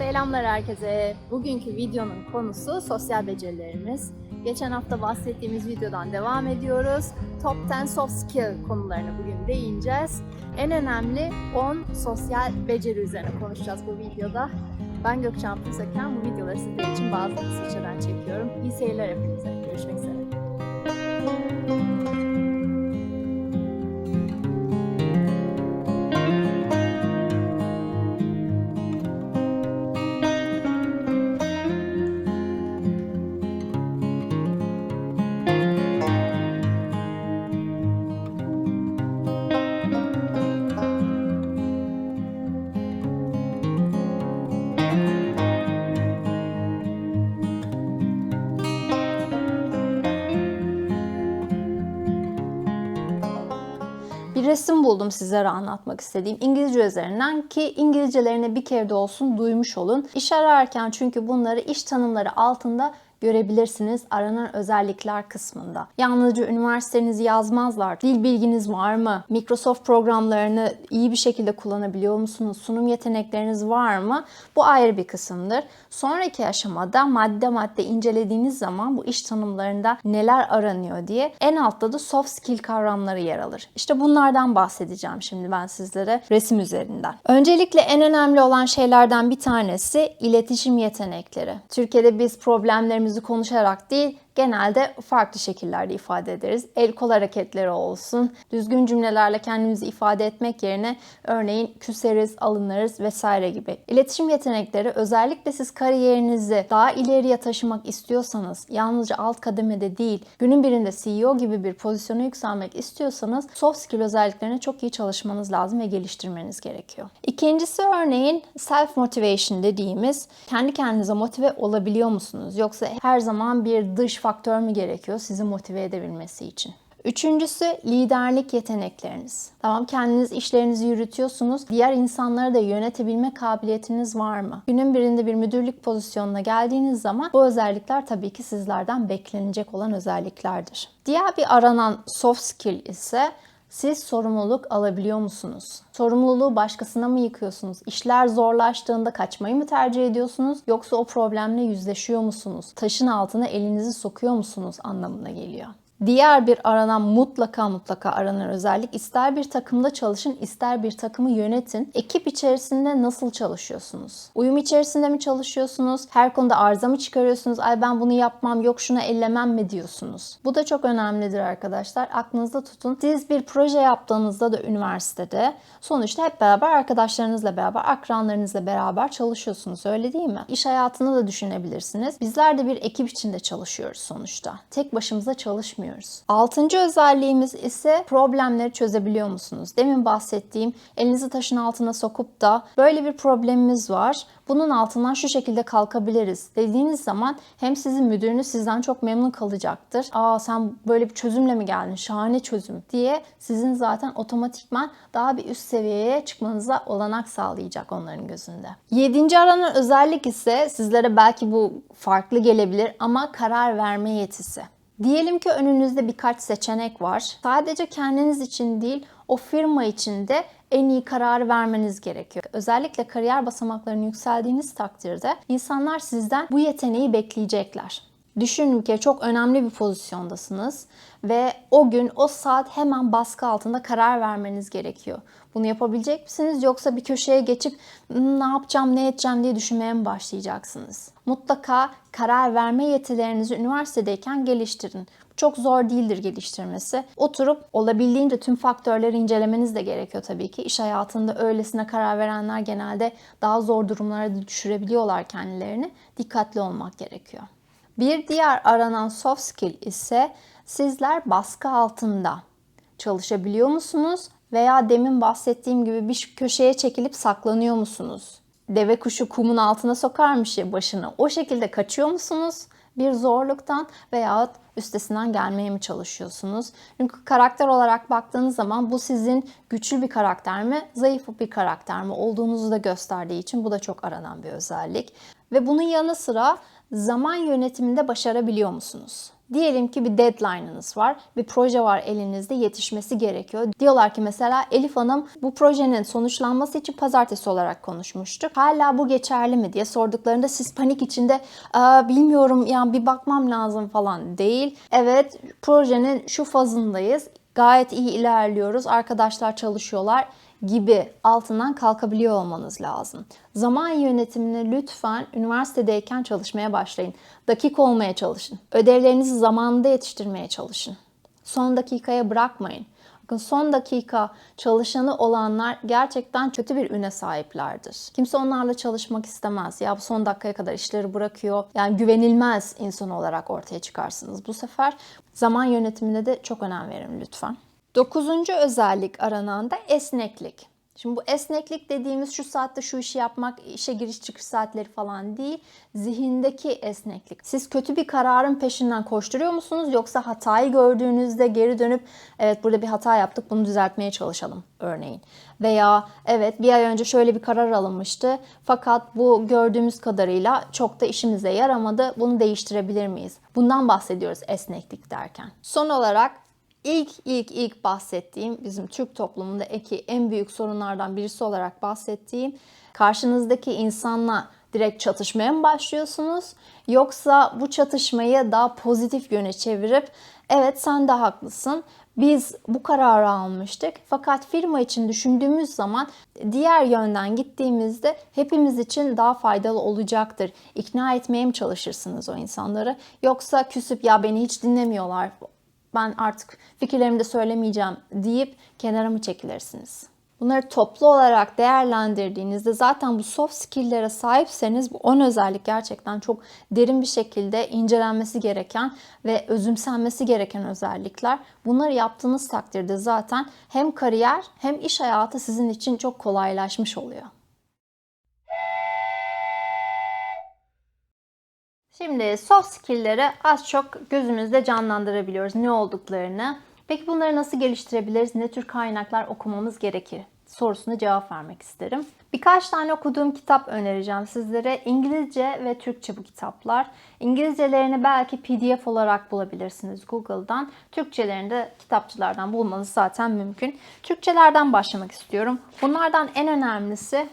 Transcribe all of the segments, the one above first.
Selamlar herkese. Bugünkü videonun konusu sosyal becerilerimiz. Geçen hafta bahsettiğimiz videodan devam ediyoruz. Top 10 soft skill konularını bugün değineceğiz. En önemli 10 sosyal beceri üzerine konuşacağız bu videoda. Ben Gökçen Pürseken. Bu videoları sizler için bazı İsviçre'den çekiyorum. İyi seyirler hepinize. Görüşmek üzere. Resim buldum sizlere anlatmak istediğim İngilizce üzerinden ki İngilizcelerini bir kere de olsun duymuş olun. İş ararken çünkü bunları iş tanımları altında görebilirsiniz aranan özellikler kısmında. Yalnızca üniversitenizi yazmazlar. Dil bilginiz var mı? Microsoft programlarını iyi bir şekilde kullanabiliyor musunuz? Sunum yetenekleriniz var mı? Bu ayrı bir kısımdır. Sonraki aşamada madde madde incelediğiniz zaman bu iş tanımlarında neler aranıyor diye en altta da soft skill kavramları yer alır. İşte bunlardan bahsedeceğim şimdi ben sizlere resim üzerinden. Öncelikle en önemli olan şeylerden bir tanesi iletişim yetenekleri. Türkiye'de biz problemlerimizi konuşarak değil genelde farklı şekillerde ifade ederiz. El kol hareketleri olsun, düzgün cümlelerle kendimizi ifade etmek yerine örneğin küseriz, alınırız vesaire gibi. İletişim yetenekleri özellikle siz kariyerinizi daha ileriye taşımak istiyorsanız, yalnızca alt kademede değil, günün birinde CEO gibi bir pozisyona yükselmek istiyorsanız soft skill özelliklerine çok iyi çalışmanız lazım ve geliştirmeniz gerekiyor. İkincisi örneğin self motivation dediğimiz kendi kendinize motive olabiliyor musunuz? Yoksa her zaman bir dış faktör mü gerekiyor sizi motive edebilmesi için? Üçüncüsü liderlik yetenekleriniz. Tamam kendiniz işlerinizi yürütüyorsunuz. Diğer insanları da yönetebilme kabiliyetiniz var mı? Günün birinde bir müdürlük pozisyonuna geldiğiniz zaman bu özellikler tabii ki sizlerden beklenecek olan özelliklerdir. Diğer bir aranan soft skill ise siz sorumluluk alabiliyor musunuz? Sorumluluğu başkasına mı yıkıyorsunuz? İşler zorlaştığında kaçmayı mı tercih ediyorsunuz? Yoksa o problemle yüzleşiyor musunuz? Taşın altına elinizi sokuyor musunuz anlamına geliyor. Diğer bir aranan mutlaka mutlaka aranan özellik ister bir takımda çalışın ister bir takımı yönetin. Ekip içerisinde nasıl çalışıyorsunuz? Uyum içerisinde mi çalışıyorsunuz? Her konuda arıza mı çıkarıyorsunuz? Ay ben bunu yapmam yok şuna ellemem mi diyorsunuz? Bu da çok önemlidir arkadaşlar. Aklınızda tutun. Siz bir proje yaptığınızda da üniversitede sonuçta hep beraber arkadaşlarınızla beraber, akranlarınızla beraber çalışıyorsunuz. Öyle değil mi? İş hayatını da düşünebilirsiniz. Bizler de bir ekip içinde çalışıyoruz sonuçta. Tek başımıza çalışmıyoruz. Altıncı özelliğimiz ise problemleri çözebiliyor musunuz? Demin bahsettiğim elinizi taşın altına sokup da böyle bir problemimiz var. Bunun altından şu şekilde kalkabiliriz dediğiniz zaman hem sizin müdürünüz sizden çok memnun kalacaktır. Aa sen böyle bir çözümle mi geldin? Şahane çözüm diye sizin zaten otomatikman daha bir üst seviyeye çıkmanıza olanak sağlayacak onların gözünde. Yedinci aranan özellik ise sizlere belki bu farklı gelebilir ama karar verme yetisi. Diyelim ki önünüzde birkaç seçenek var. Sadece kendiniz için değil, o firma için de en iyi kararı vermeniz gerekiyor. Özellikle kariyer basamaklarını yükseldiğiniz takdirde insanlar sizden bu yeteneği bekleyecekler. Düşünün ki çok önemli bir pozisyondasınız ve o gün o saat hemen baskı altında karar vermeniz gerekiyor. Bunu yapabilecek misiniz yoksa bir köşeye geçip "Hmm, ne yapacağım ne edeceğim diye düşünmeye mi başlayacaksınız? Mutlaka karar verme yetilerinizi üniversitedeyken geliştirin. Çok zor değildir geliştirmesi. Oturup olabildiğince tüm faktörleri incelemeniz de gerekiyor tabii ki. İş hayatında öylesine karar verenler genelde daha zor durumlara düşürebiliyorlar kendilerini. Dikkatli olmak gerekiyor. Bir diğer aranan soft skill ise sizler baskı altında çalışabiliyor musunuz veya demin bahsettiğim gibi bir köşeye çekilip saklanıyor musunuz? Deve kuşu kumun altına sokarmış ya başını. O şekilde kaçıyor musunuz? Bir zorluktan veyahut üstesinden gelmeye mi çalışıyorsunuz? Çünkü karakter olarak baktığınız zaman bu sizin güçlü bir karakter mi, zayıf bir karakter mi olduğunuzu da gösterdiği için bu da çok aranan bir özellik. Ve bunun yanı sıra zaman yönetiminde başarabiliyor musunuz? Diyelim ki bir deadline'ınız var, bir proje var elinizde yetişmesi gerekiyor. Diyorlar ki mesela Elif Hanım bu projenin sonuçlanması için pazartesi olarak konuşmuştuk. Hala bu geçerli mi diye sorduklarında siz panik içinde "Aa, bilmiyorum yani bir bakmam lazım falan değil. Evet projenin şu fazındayız. Gayet iyi ilerliyoruz. Arkadaşlar çalışıyorlar gibi altından kalkabiliyor olmanız lazım. Zaman yönetimini lütfen üniversitedeyken çalışmaya başlayın. Dakik olmaya çalışın. Ödevlerinizi zamanında yetiştirmeye çalışın. Son dakikaya bırakmayın. Bakın son dakika çalışanı olanlar gerçekten kötü bir üne sahiplerdir. Kimse onlarla çalışmak istemez. Ya bu son dakikaya kadar işleri bırakıyor. Yani güvenilmez insan olarak ortaya çıkarsınız bu sefer. Zaman yönetimine de çok önem verin lütfen. Dokuzuncu özellik aranan da esneklik. Şimdi bu esneklik dediğimiz şu saatte şu işi yapmak, işe giriş çıkış saatleri falan değil. Zihindeki esneklik. Siz kötü bir kararın peşinden koşturuyor musunuz yoksa hatayı gördüğünüzde geri dönüp evet burada bir hata yaptık bunu düzeltmeye çalışalım örneğin. Veya evet bir ay önce şöyle bir karar alınmıştı fakat bu gördüğümüz kadarıyla çok da işimize yaramadı. Bunu değiştirebilir miyiz? Bundan bahsediyoruz esneklik derken. Son olarak İlk ilk ilk bahsettiğim bizim Türk toplumundaki en büyük sorunlardan birisi olarak bahsettiğim karşınızdaki insanla direkt çatışmaya mı başlıyorsunuz yoksa bu çatışmayı daha pozitif yöne çevirip evet sen de haklısın biz bu kararı almıştık fakat firma için düşündüğümüz zaman diğer yönden gittiğimizde hepimiz için daha faydalı olacaktır. İkna etmeye mi çalışırsınız o insanları yoksa küsüp ya beni hiç dinlemiyorlar ben artık fikirlerimi de söylemeyeceğim deyip kenara mı çekilirsiniz? Bunları toplu olarak değerlendirdiğinizde zaten bu soft skill'lere sahipseniz bu 10 özellik gerçekten çok derin bir şekilde incelenmesi gereken ve özümsenmesi gereken özellikler. Bunları yaptığınız takdirde zaten hem kariyer hem iş hayatı sizin için çok kolaylaşmış oluyor. Şimdi soft skill'leri az çok gözümüzde canlandırabiliyoruz ne olduklarını. Peki bunları nasıl geliştirebiliriz? Ne tür kaynaklar okumamız gerekir? Sorusuna cevap vermek isterim. Birkaç tane okuduğum kitap önereceğim sizlere. İngilizce ve Türkçe bu kitaplar. İngilizcelerini belki PDF olarak bulabilirsiniz Google'dan. Türkçelerini de kitapçılardan bulmanız zaten mümkün. Türkçelerden başlamak istiyorum. Bunlardan en önemlisi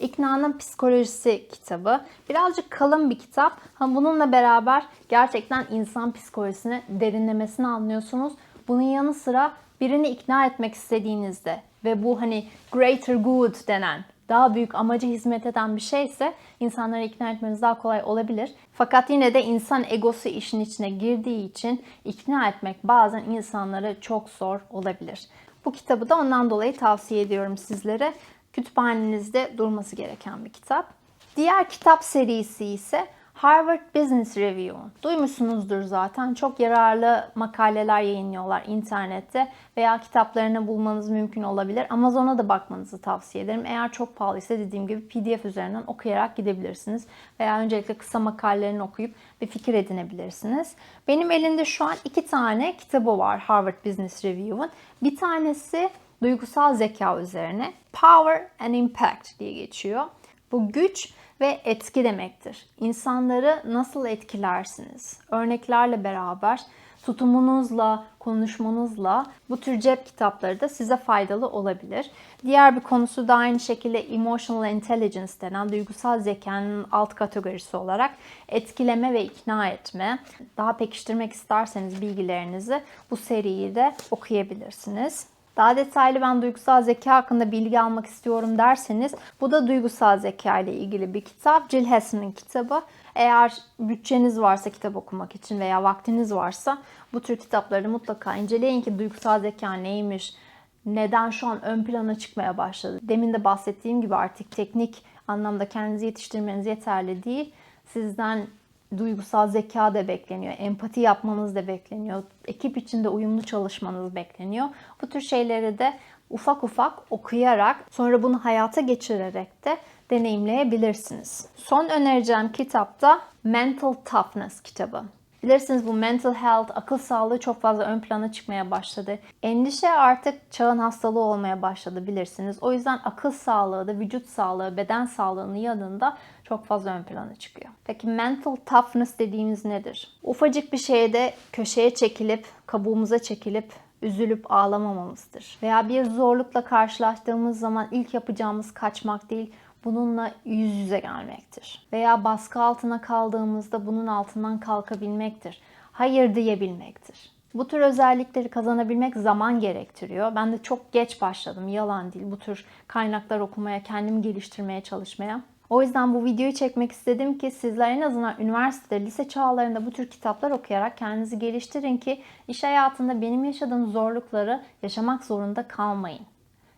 İkna'nın Psikolojisi kitabı. Birazcık kalın bir kitap. Ama bununla beraber gerçekten insan psikolojisini derinlemesine anlıyorsunuz. Bunun yanı sıra birini ikna etmek istediğinizde ve bu hani greater good denen daha büyük amaca hizmet eden bir şeyse insanları ikna etmeniz daha kolay olabilir. Fakat yine de insan egosu işin içine girdiği için ikna etmek bazen insanları çok zor olabilir. Bu kitabı da ondan dolayı tavsiye ediyorum sizlere kütüphanenizde durması gereken bir kitap. Diğer kitap serisi ise Harvard Business Review. Duymuşsunuzdur zaten. Çok yararlı makaleler yayınlıyorlar internette veya kitaplarını bulmanız mümkün olabilir. Amazon'a da bakmanızı tavsiye ederim. Eğer çok pahalıysa dediğim gibi PDF üzerinden okuyarak gidebilirsiniz. Veya öncelikle kısa makalelerini okuyup bir fikir edinebilirsiniz. Benim elimde şu an iki tane kitabı var Harvard Business Review'un. Bir tanesi duygusal zeka üzerine Power and Impact diye geçiyor. Bu güç ve etki demektir. İnsanları nasıl etkilersiniz? Örneklerle beraber tutumunuzla, konuşmanızla bu tür cep kitapları da size faydalı olabilir. Diğer bir konusu da aynı şekilde emotional intelligence denen duygusal zekanın alt kategorisi olarak etkileme ve ikna etme. Daha pekiştirmek isterseniz bilgilerinizi bu seriyi de okuyabilirsiniz. Daha detaylı ben duygusal zeka hakkında bilgi almak istiyorum derseniz bu da duygusal zeka ile ilgili bir kitap. Jill Hassan'ın kitabı. Eğer bütçeniz varsa kitap okumak için veya vaktiniz varsa bu tür kitapları mutlaka inceleyin ki duygusal zeka neymiş, neden şu an ön plana çıkmaya başladı. Demin de bahsettiğim gibi artık teknik anlamda kendinizi yetiştirmeniz yeterli değil. Sizden duygusal zeka da bekleniyor, empati yapmanız da bekleniyor, ekip içinde uyumlu çalışmanız bekleniyor. Bu tür şeyleri de ufak ufak okuyarak sonra bunu hayata geçirerek de deneyimleyebilirsiniz. Son önereceğim kitap da Mental Toughness kitabı. Bilirsiniz bu mental health, akıl sağlığı çok fazla ön plana çıkmaya başladı. Endişe artık çağın hastalığı olmaya başladı bilirsiniz. O yüzden akıl sağlığı da vücut sağlığı, beden sağlığının yanında çok fazla ön plana çıkıyor. Peki mental toughness dediğimiz nedir? Ufacık bir şeyde köşeye çekilip, kabuğumuza çekilip üzülüp ağlamamamızdır. Veya bir zorlukla karşılaştığımız zaman ilk yapacağımız kaçmak değil, bununla yüz yüze gelmektir. Veya baskı altına kaldığımızda bunun altından kalkabilmektir. Hayır diyebilmektir. Bu tür özellikleri kazanabilmek zaman gerektiriyor. Ben de çok geç başladım, yalan değil. Bu tür kaynaklar okumaya, kendimi geliştirmeye çalışmaya. O yüzden bu videoyu çekmek istedim ki sizler en azından üniversitede, lise çağlarında bu tür kitaplar okuyarak kendinizi geliştirin ki iş hayatında benim yaşadığım zorlukları yaşamak zorunda kalmayın.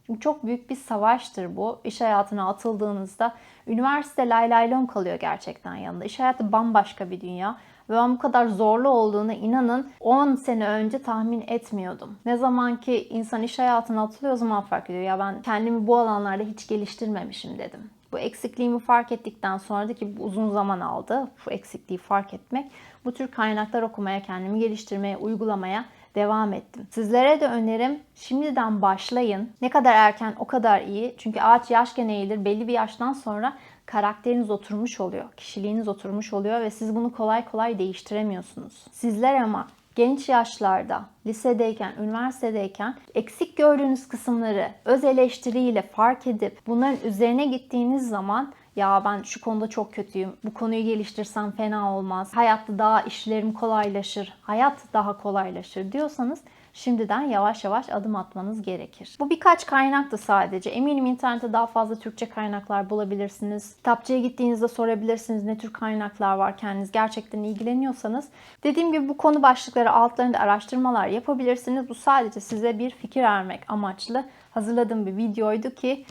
Çünkü çok büyük bir savaştır bu. İş hayatına atıldığınızda üniversite lay lay lom kalıyor gerçekten yanında. İş hayatı bambaşka bir dünya. Ve ben bu kadar zorlu olduğunu inanın 10 sene önce tahmin etmiyordum. Ne zaman ki insan iş hayatına atılıyor o zaman fark ediyor. Ya ben kendimi bu alanlarda hiç geliştirmemişim dedim. Bu eksikliğimi fark ettikten sonra da ki bu uzun zaman aldı bu eksikliği fark etmek. Bu tür kaynaklar okumaya, kendimi geliştirmeye, uygulamaya devam ettim. Sizlere de önerim şimdiden başlayın. Ne kadar erken o kadar iyi. Çünkü ağaç yaşken eğilir. Belli bir yaştan sonra karakteriniz oturmuş oluyor. Kişiliğiniz oturmuş oluyor ve siz bunu kolay kolay değiştiremiyorsunuz. Sizler ama genç yaşlarda, lisedeyken, üniversitedeyken eksik gördüğünüz kısımları öz eleştiriyle fark edip bunların üzerine gittiğiniz zaman ya ben şu konuda çok kötüyüm. Bu konuyu geliştirsem fena olmaz. Hayatta daha işlerim kolaylaşır. Hayat daha kolaylaşır diyorsanız şimdiden yavaş yavaş adım atmanız gerekir. Bu birkaç kaynaktı sadece. Eminim internette daha fazla Türkçe kaynaklar bulabilirsiniz. Kitapçıya gittiğinizde sorabilirsiniz ne tür kaynaklar var kendiniz gerçekten ilgileniyorsanız. Dediğim gibi bu konu başlıkları altlarında araştırmalar yapabilirsiniz. Bu sadece size bir fikir vermek amaçlı hazırladığım bir videoydu ki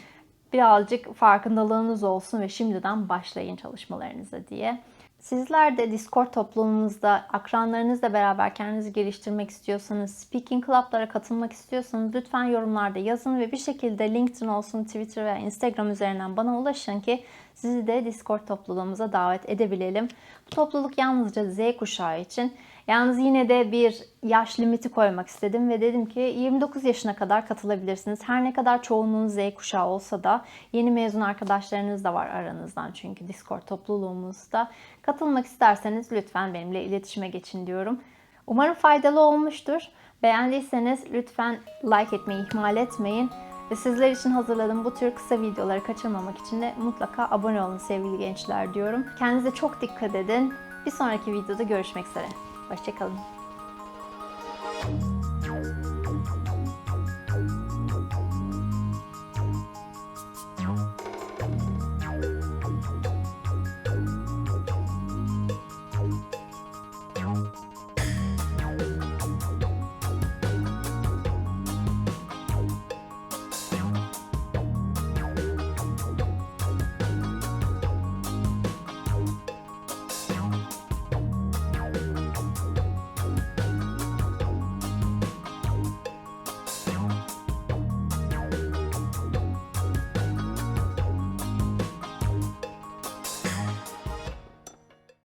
birazcık farkındalığınız olsun ve şimdiden başlayın çalışmalarınıza diye. Sizler de Discord toplumumuzda akranlarınızla beraber kendinizi geliştirmek istiyorsanız, speaking club'lara katılmak istiyorsanız lütfen yorumlarda yazın ve bir şekilde LinkedIn olsun, Twitter veya Instagram üzerinden bana ulaşın ki sizi de Discord topluluğumuza davet edebilelim. Bu topluluk yalnızca Z kuşağı için. Yalnız yine de bir yaş limiti koymak istedim ve dedim ki 29 yaşına kadar katılabilirsiniz. Her ne kadar çoğunluğunuz Z kuşağı olsa da yeni mezun arkadaşlarınız da var aranızdan çünkü Discord topluluğumuzda. Katılmak isterseniz lütfen benimle iletişime geçin diyorum. Umarım faydalı olmuştur. Beğendiyseniz lütfen like etmeyi ihmal etmeyin. Ve sizler için hazırladığım bu tür kısa videoları kaçırmamak için de mutlaka abone olun sevgili gençler diyorum. Kendinize çok dikkat edin. Bir sonraki videoda görüşmek üzere. Hoşçakalın.